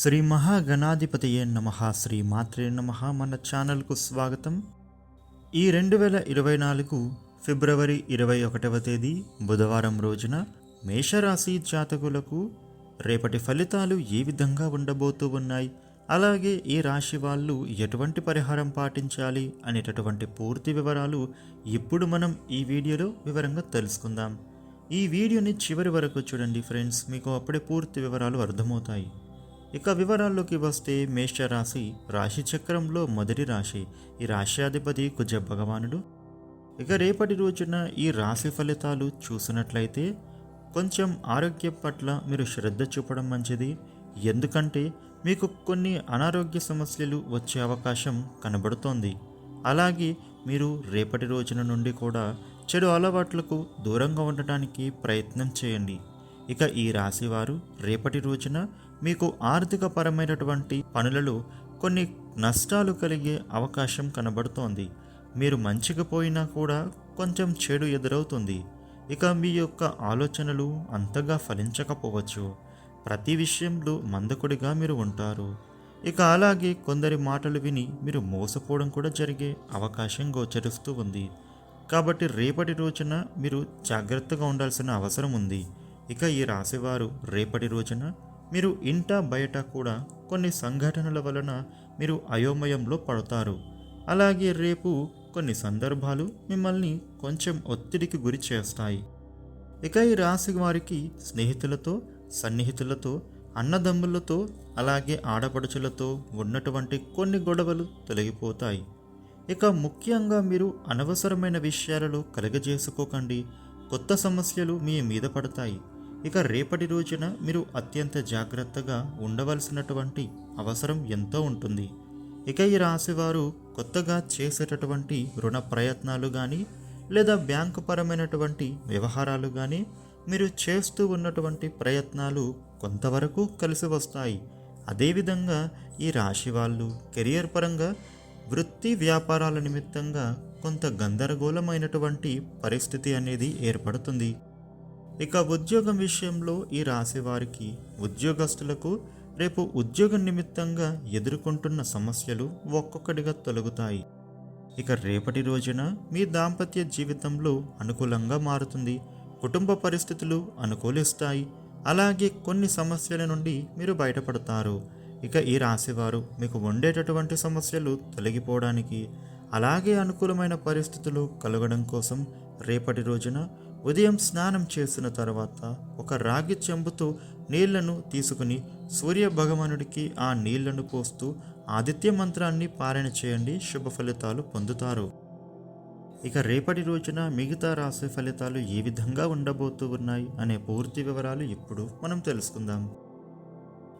శ్రీ మహాగణాధిపతియే నమ శ్రీ మాత్రే నమ మన ఛానల్కు స్వాగతం. ఈ రెండు వేల ఇరవై నాలుగు ఫిబ్రవరి ఇరవై ఒకటవ తేదీ బుధవారం రోజున మేషరాశి జాతకులకు రేపటి ఫలితాలు ఏ విధంగా ఉండబోతూ ఉన్నాయి? అలాగే ఈ రాశి వాళ్ళు ఎటువంటి పరిహారం పాటించాలి అనేటటువంటి పూర్తి వివరాలు ఇప్పుడు మనం ఈ వీడియోలో వివరంగా తెలుసుకుందాం. ఈ వీడియోని చివరి వరకు చూడండి ఫ్రెండ్స్ మీకు అప్పుడే పూర్తి వివరాలు అర్థమవుతాయి. ఇక వివరాల్లోకి వస్తే మేష రాశి రాశి చక్రంలో మొదటి రాశి ఈ రాశ్యాధిపతి కుజ భగవానుడు. ఇక రేపటి రోజున ఈ రాశి ఫలితాలు చూసినట్లయితే కొంచెం ఆరోగ్యం పట్ల మీరు శ్రద్ధ చూపడం మంచిది. ఎందుకంటే మీకు కొన్ని అనారోగ్య సమస్యలు వచ్చే అవకాశం కనబడుతోంది. అలాగే మీరు రేపటి రోజున నుండి కూడా చెడు అలవాట్లకు దూరంగా ఉండటానికి ప్రయత్నం చేయండి. ఇక ఈ రాశివారు రేపటి రోజున మీకు ఆర్థికపరమైనటువంటి పనులలో కొన్ని నష్టాలు కలిగే అవకాశం కనబడుతోంది. మీరు మంచిగా పోయినా కూడా కొంచెం చెడు ఎదురవుతుంది. ఇక మీ యొక్క ఆలోచనలు అంతగా ఫలించకపోవచ్చు. ప్రతి విషయంలో మందకుడిగా మీరు ఉంటారు. ఇక అలాగే కొందరి మాటలు విని మీరు మోసపోవడం కూడా జరిగే అవకాశం గోచరిస్తూ ఉంది. కాబట్టి రేపటి రోజున మీరు జాగ్రత్తగా ఉండాల్సిన అవసరం ఉంది. ఇక ఈ రాశివారు రేపటి రోజున మీరు ఇంట బయట కూడా కొన్ని సంఘటనల వలన మీరు అయోమయంలో పడతారు. అలాగే రేపు కొన్ని సందర్భాలు మిమ్మల్ని కొంచెం ఒత్తిడికి గురి చేస్తాయి. ఇక ఈ రాశి వారికి స్నేహితులతో సన్నిహితులతో అన్నదమ్ములతో అలాగే ఆడపడుచులతో ఉన్నటువంటి కొన్ని గొడవలు తొలగిపోతాయి. ఇక ముఖ్యంగా మీరు అనవసరమైన విషయాలలో కలగజేసుకోకండి. కొత్త సమస్యలు మీ మీద పడతాయి. ఇక రేపటి రోజున మీరు అత్యంత జాగ్రత్తగా ఉండవలసినటువంటి అవసరం ఎంతో ఉంటుంది. ఇక ఈ రాశివారు కొత్తగా చేసేటటువంటి రుణ ప్రయత్నాలు కానీ లేదా బ్యాంకు పరమైనటువంటి వ్యవహారాలు కానీ మీరు చేస్తూ ఉన్నటువంటి ప్రయత్నాలు కొంతవరకు కలిసి వస్తాయి. అదేవిధంగా ఈ రాశి వాళ్ళు కెరియర్ పరంగా వృత్తి వ్యాపారాల నిమిత్తంగా కొంత గందరగోళమైనటువంటి పరిస్థితి అనేది ఏర్పడుతుంది. ఇక ఉద్యోగం విషయంలో ఈ రాశి వారికి ఉద్యోగస్తులకు రేపు ఉద్యోగం నిమిత్తంగా ఎదుర్కొంటున్న సమస్యలు ఒక్కొక్కటిగా తొలగుతాయి. ఇక రేపటి రోజున మీ దాంపత్య జీవితంలో అనుకూలంగా మారుతుంది. కుటుంబ పరిస్థితులు అనుకూలిస్తాయి. అలాగే కొన్ని సమస్యల నుండి మీరు బయటపడతారు. ఇక ఈ రాశివారు మీకు ఉండేటటువంటి సమస్యలు తొలగిపోవడానికి అలాగే అనుకూలమైన పరిస్థితులు కలగడం కోసం రేపటి రోజున ఉదయం స్నానం చేసిన తర్వాత ఒక రాగి చెంబుతో నీళ్ళను తీసుకుని సూర్య భగవానుడికి ఆ నీళ్ళను పోస్తూ ఆదిత్య మంత్రాన్ని పారాయణ చేయండి శుభ ఫలితాలు పొందుతారు. ఇక రేపటి రోజున మిగతా రాశి ఫలితాలు ఏ విధంగా ఉండబోతూ ఉన్నాయి అనే పూర్తి వివరాలు ఇప్పుడు మనం తెలుసుకుందాం.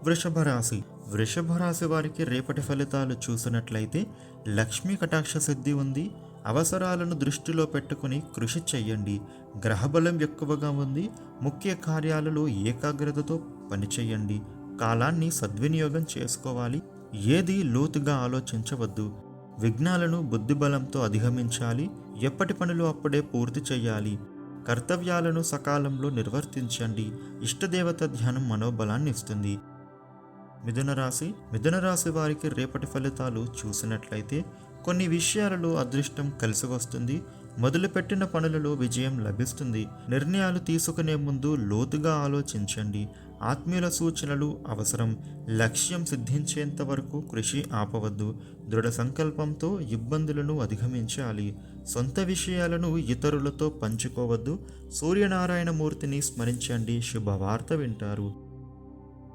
వృషభ రాశి. వృషభ రాశి వారికి రేపటి ఫలితాలు చూసినట్లయితే లక్ష్మీ కటాక్ష సిద్ధి ఉంది. అవసరాలను దృష్టిలో పెట్టుకుని కృషి చెయ్యండి. గ్రహబలం ఎక్కువగా ఉంది. ముఖ్య కార్యాలలో ఏకాగ్రతతో పనిచేయండి కాలాన్ని సద్వినియోగం చేసుకోవాలి. ఏది లోతుగా ఆలోచించవద్దు. విఘ్నాలను బుద్ధిబలంతో అధిగమించాలి. ఎప్పటి పనులు అప్పుడే పూర్తి చేయాలి కర్తవ్యాలను సకాలంలో నిర్వర్తించండి. ఇష్టదేవత ధ్యానం మనోబలాన్ని ఇస్తుంది. మిథున రాశి మిథున రాశి వారికి రేపటి ఫలితాలు చూసినట్లయితే కొన్ని విషయాలలో అదృష్టం కలిసి వస్తుంది మొదలుపెట్టిన పనులలో విజయం లభిస్తుంది. నిర్ణయాలు తీసుకునే ముందు లోతుగా ఆలోచించండి. ఆత్మీయుల సూచనలు అవసరం. లక్ష్యం సిద్ధించేంత వరకు కృషి ఆపవద్దు. దృఢ సంకల్పంతో ఇబ్బందులను అధిగమించాలి. సొంత విషయాలను ఇతరులతో పంచుకోవద్దు. సూర్యనారాయణమూర్తిని స్మరించండి. శుభవార్త వింటారు.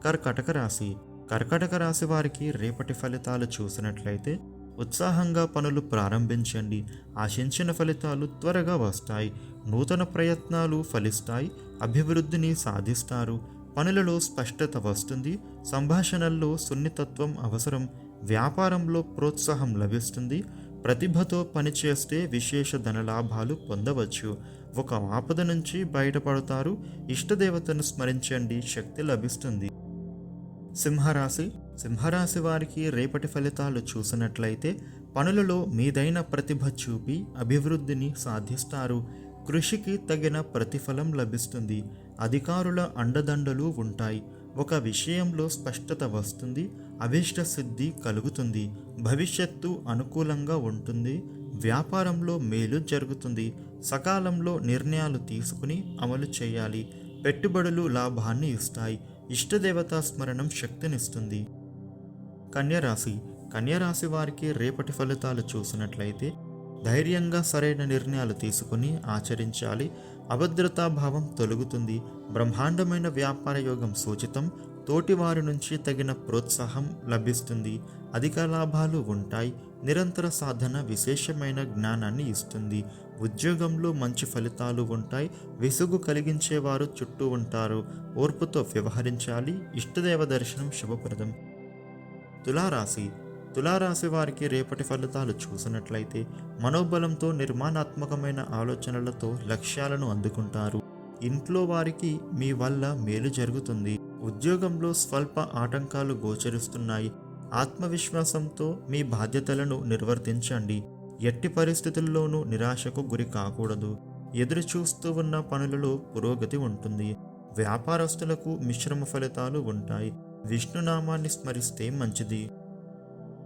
కర్కటక రాశి. కర్కటక రాశి వారికి రేపటి ఫలితాలు చూసినట్లయితే ఉత్సాహంగా పనులు ప్రారంభించండి. ఆశించిన ఫలితాలు త్వరగా వస్తాయి. నూతన ప్రయత్నాలు ఫలిస్తాయి. అభివృద్ధిని సాధిస్తారు. పనులలో స్పష్టత వస్తుంది. సంభాషణల్లో సున్నితత్వం అవసరం. వ్యాపారంలో ప్రోత్సాహం లభిస్తుంది. ప్రతిభతో పనిచేస్తే విశేష ధనలాభాలు పొందవచ్చు. ఒక ఆపద నుంచి బయటపడతారు. ఇష్టదేవతను స్మరించండి. శక్తి లభిస్తుంది. సింహరాశి. సింహరాశి వారికి రేపటి ఫలితాలు చూసినట్లయితే పనులలో మీదైన ప్రతిభ చూపి అభివృద్ధిని సాధిస్తారు. కృషికి తగిన ప్రతిఫలం లభిస్తుంది. అధికారుల అండదండలు ఉంటాయి. ఒక విషయంలో స్పష్టత వస్తుంది. అభిష్ట సిద్ధి కలుగుతుంది. భవిష్యత్తు అనుకూలంగా ఉంటుంది. వ్యాపారంలో మేలు జరుగుతుంది. సకాలంలో నిర్ణయాలు తీసుకుని అమలు చేయాలి. పెట్టుబడులు లాభాన్ని ఇస్తాయి. ఇష్టదేవతా స్మరణం శక్తినిస్తుంది. కన్యరాశి. కన్యరాశి వారికి రేపటి ఫలితాలు చూసినట్లయితే ధైర్యంగా సరైన నిర్ణయాలు తీసుకుని ఆచరించాలి. అభద్రతా భావం తొలగుతుంది. బ్రహ్మాండమైన వ్యాపార యోగం సూచితం. తోటివారి నుంచి తగిన ప్రోత్సాహం లభిస్తుంది. అధిక లాభాలు ఉంటాయి. నిరంతర సాధన విశేషమైన జ్ఞానాన్ని ఇస్తుంది. ఉద్యోగంలో మంచి ఫలితాలు ఉంటాయి. విసుగు కలిగించేవారు చుట్టూ ఉంటారు. ఓర్పుతో వ్యవహరించాలి. ఇష్టదేవ దర్శనం శుభప్రదం. తులారాశి. తులారాశి వారికి రేపటి ఫలితాలు చూసినట్లయితే మనోబలంతో నిర్మాణాత్మకమైన ఆలోచనలతో లక్ష్యాలను అందుకుంటారు. ఇంట్లో వారికి మీ వల్ల మేలు జరుగుతుంది. ఉద్యోగంలో స్వల్ప ఆటంకాలు గోచరిస్తున్నాయి. ఆత్మవిశ్వాసంతో మీ బాధ్యతలను నిర్వర్తించండి. ఎట్టి పరిస్థితుల్లోనూ నిరాశకు గురి కాకూడదు. ఎదురు చూస్తూ ఉన్న పనులలో పురోగతి ఉంటుంది. వ్యాపారస్తులకు మిశ్రమ ఫలితాలు ఉంటాయి. విష్ణునామాన్ని స్మరిస్తే మంచిది.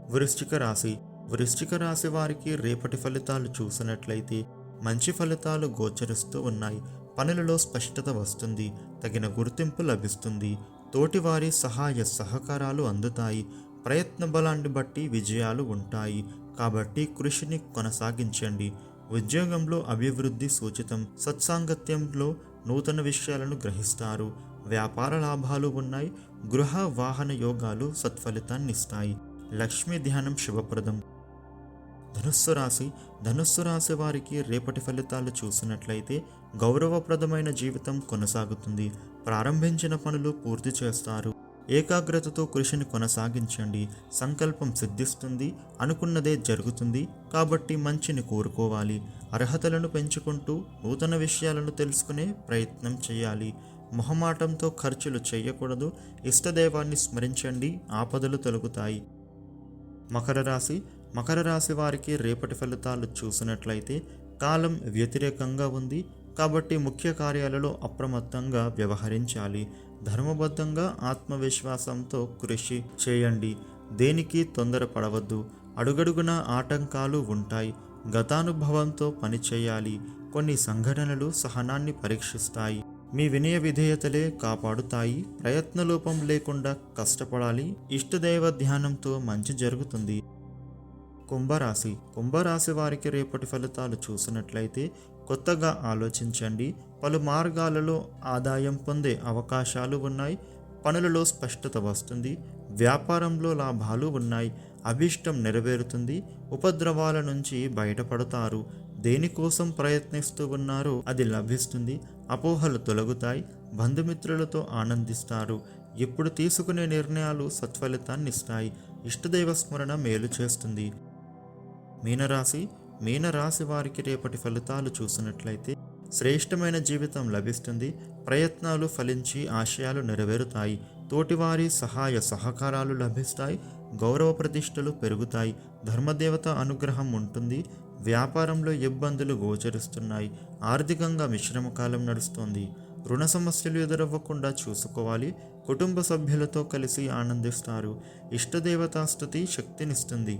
వృశ్చిక రాశి. వృశ్చిక రాశి వారికి రేపటి ఫలితాలు చూసినట్లయితే మంచి ఫలితాలు గోచరిస్తూ ఉన్నాయి. పనులలో స్పష్టత వస్తుంది తగిన గుర్తింపు లభిస్తుంది. తోటివారి సహాయ సహకారాలు అందుతాయి. ప్రయత్న బలాన్ని బట్టి విజయాలు ఉంటాయి. కాబట్టి కృషిని కొనసాగించండి. ఉద్యోగంలో అభివృద్ధి సూచితం. సత్సాంగత్యంలో నూతన విషయాలను గ్రహిస్తారు. వ్యాపార లాభాలు ఉన్నాయి. గృహ వాహన యోగాలు సత్ఫలితాన్నిస్తాయి లక్ష్మీ ధ్యానం శుభప్రదం. ధనుస్సు రాశి ధనుస్సు రాశి వారికి రేపటి ఫలితాలు చూసినట్లయితే గౌరవప్రదమైన జీవితం కొనసాగుతుంది. ప్రారంభించిన పనులు పూర్తి చేస్తారు. ఏకాగ్రతతో కృషిని కొనసాగించండి. సంకల్పం సిద్ధిస్తుంది. అనుకున్నదే జరుగుతుంది. కాబట్టి మంచిని కోరుకోవాలి. అర్హతలను పెంచుకుంటూ నూతన విషయాలను తెలుసుకునే ప్రయత్నం చేయాలి. మొహమాటంతో ఖర్చులు చేయకూడదు. ఇష్టదైవాన్ని స్మరించండి. ఆపదలు తొలగుతాయి. మకర రాశి మకర రాశి వారికి రేపటి ఫలితాలు చూసినట్లయితే కాలం వ్యతిరేకంగా ఉంది. కాబట్టి ముఖ్య కార్యాలలో అప్రమత్తంగా వ్యవహరించాలి. ధర్మబద్ధంగా ఆత్మవిశ్వాసంతో కృషి చేయండి. దేనికి తొందరపడవద్దు. అడుగడుగున ఆటంకాలు ఉంటాయి. గతానుభవంతో పనిచేయాలి కొన్ని సంఘటనలు సహనాన్ని పరీక్షిస్తాయి. మీ వినయ విధేయతలే కాపాడుతాయి. ప్రయత్నలోపం లేకుండా కష్టపడాలి. ఇష్టదైవ ధ్యానంతో మంచి జరుగుతుంది. కుంభరాశి. కుంభరాశి వారికి రేపటి ఫలితాలు చూసినట్లయితే కొత్తగా ఆలోచించండి. పలు మార్గాలలో ఆదాయం పొందే అవకాశాలు ఉన్నాయి. పనులలో స్పష్టత వస్తుంది. వ్యాపారంలో లాభాలు ఉన్నాయి. అభిష్టం నెరవేరుతుంది. ఉపద్రవాల నుంచి బయటపడతారు. దేనికోసం ప్రయత్నిస్తూ ఉన్నారో అది లభిస్తుంది. అపోహలు తొలగుతాయి. బంధుమిత్రులతో ఆనందిస్తారు. ఇప్పుడు తీసుకునే నిర్ణయాలు సత్ఫలితాన్నిస్తాయి ఇష్టదైవ స్మరణ మేలు చేస్తుంది. మీనరాశి మీనరాశి వారికి రేపటి ఫలితాలు చూసినట్లయితే శ్రేష్టమైన జీవితం లభిస్తుంది. ప్రయత్నాలు ఫలించి ఆశయాలు నెరవేరుతాయి. తోటివారి సహాయ సహకారాలు లభిస్తాయి. గౌరవ ప్రతిష్టలు పెరుగుతాయి. ధర్మదేవత అనుగ్రహం ఉంటుంది. వ్యాపారంలో ఇబ్బందులు గోచరిస్తున్నాయి. ఆర్థికంగా మిశ్రమ కాలం నడుస్తోంది. రుణ సమస్యలు ఎదురవ్వకుండా చూసుకోవాలి. కుటుంబ సభ్యులతో కలిసి ఆనందిస్తారు. ఇష్టదేవతాస్తుతి శక్తినిస్తుంది.